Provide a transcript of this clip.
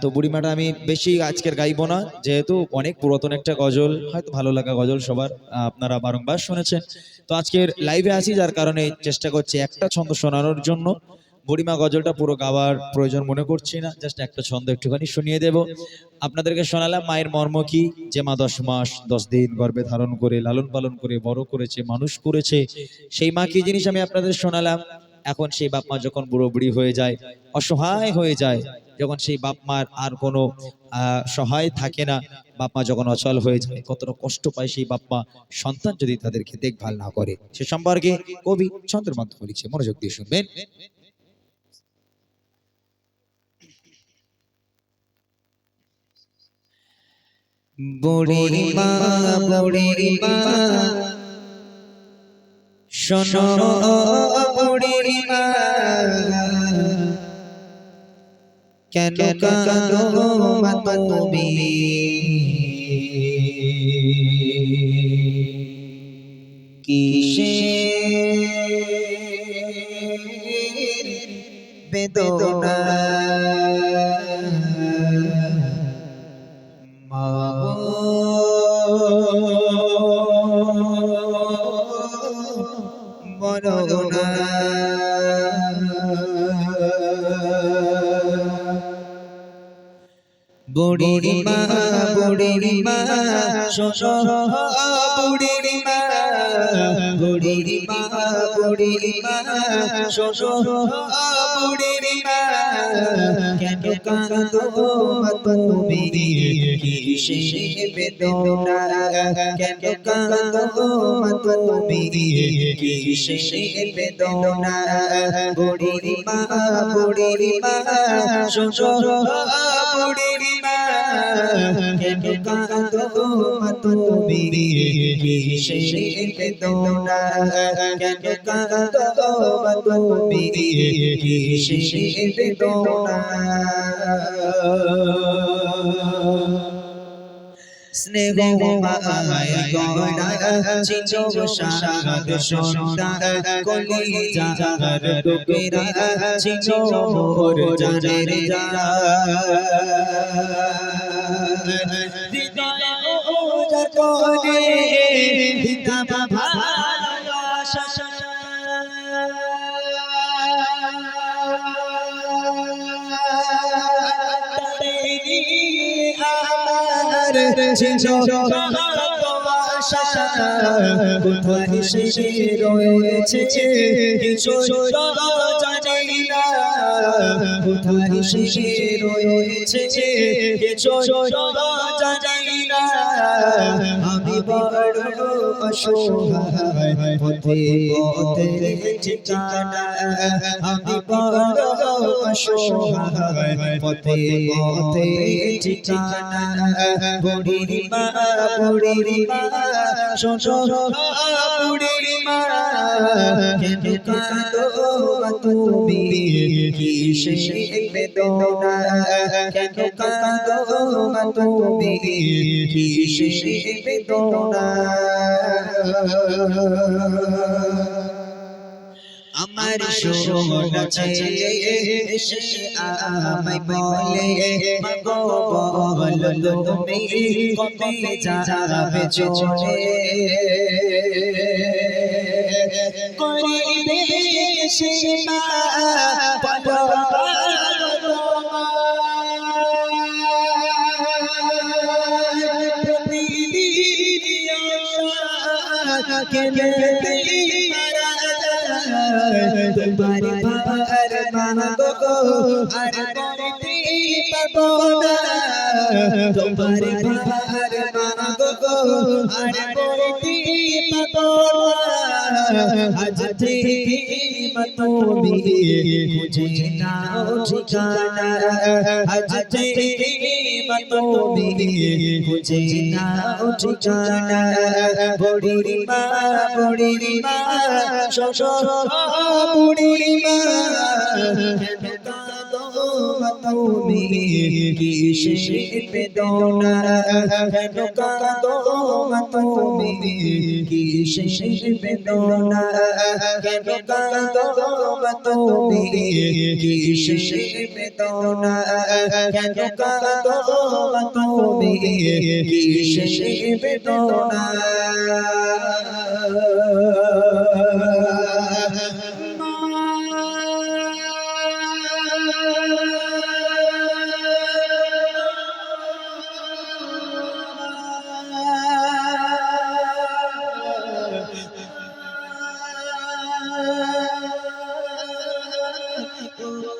তো বুড়িমাটা আমি বেশি আজকের গাইবো না, যেহেতু অনেক পুরাতন একটা গজল, হয়তো ভালো লাগা গজল সবার আপনারা বারংবার শুনেছেন। তো আজকের লাইভে আছি, যার কারণে চেষ্টা করছি একটা ছন্দ শোনানোর জন্য। বুড়িমা গজলটা পুরো গাওয়ার প্রয়োজন মনে করছি না জাস্ট একটা ছন্দ একটুখানি শুনিয়ে দেব। আপনাদেরকে শোনালাম, মায়ের মর্ম কি? যে মা দশ মাস, দশ দিন গর্ভে ধারণ করে, লালন পালন করে, বড় করেছে, মানুষ করেছে, সেই মা কি জিনিস আমি আপনাদের শোনালাম? এখন সেই বাপ মা যখন বুড়ো বুড়ি হয়ে যায়, অসহায় হয়ে যায়, যখন সেই বাপ মার আর কোনো সহায় থাকে না, বাপ মা যখন অচল হয়ে যায়, কতটা কষ্ট পায় সেই বাপ মা, সন্তান যদি তাদেরকে দেখভাল না করে। সে সম্পর্কে কবি ছন্দের মাধ্যমে লিখছে, মনোযোগ দিয়ে শুনবেন। বুড়ি মা বুড়ি মা শোনো বুড়ি মা কেন কাঁদো মা তুমি? কিসে বেদনা? মরনা বুড়ি মা বুড়ি মা শোনো। বুড়ি মা বুড়ি মা বুড়ি মা শোনো। বুড়ি মা কেন কাঁদো মা তুমি? কিসে বেদনা? কেন কাঁদো মা তুমি? কিসে বেদনা? বুড়ি মা বুড়ি মা শোনো। বুড়ি কেন কাঁদো তুমি কিসে বেদনা কেন কাঁদো তুমি কিসে বেদনা স্নেহ মায় গড়া চিঞ্চ সাদ সন্তান কলি যার টুকেরা চিঞ্চ মোর জানের যা হৃদয় ওজার করে দিতা ভালোবাসা ছিল কোথায় সে রয়েছে কিছু কোথায় সে রয়েছে কিছু জানি না? আমি বড় অসহায়, পথে পথে ঠিকানা আমি বড় অসহায়, পথে পথে ঠিকানা বুড়ি মা বুড়ি মা শোনো বুড়ি মা কেন কাঁদো তুমি। কিসে বেদনা কেন কাঁদো তুমি। কিসে বেদনা আমার সোনা ছেলে এসে আমায় বলে মাগো বল তুমি কবে যাবে চলে? করিবে সে মা বলো কেনে মারা তোমার ভার মাগো আর করতে পাবো না তোমার ভার মাগো আর করতে পাবো না আজ থেকে তুমি খুঁজে নাও ঠিকানা আজ থেকে তুমি খুঁজে নাও ঠিকানা। বড়ি মা বড়ি মা বুড়ি মা তুমি কিসে বেদনা? কেন কাঁদো তুমি কিসে বেদনা? কেন কাঁদো তুমি কিসে বেদনা? কেন কাঁদো তুমি কিসে বেদনা? Oh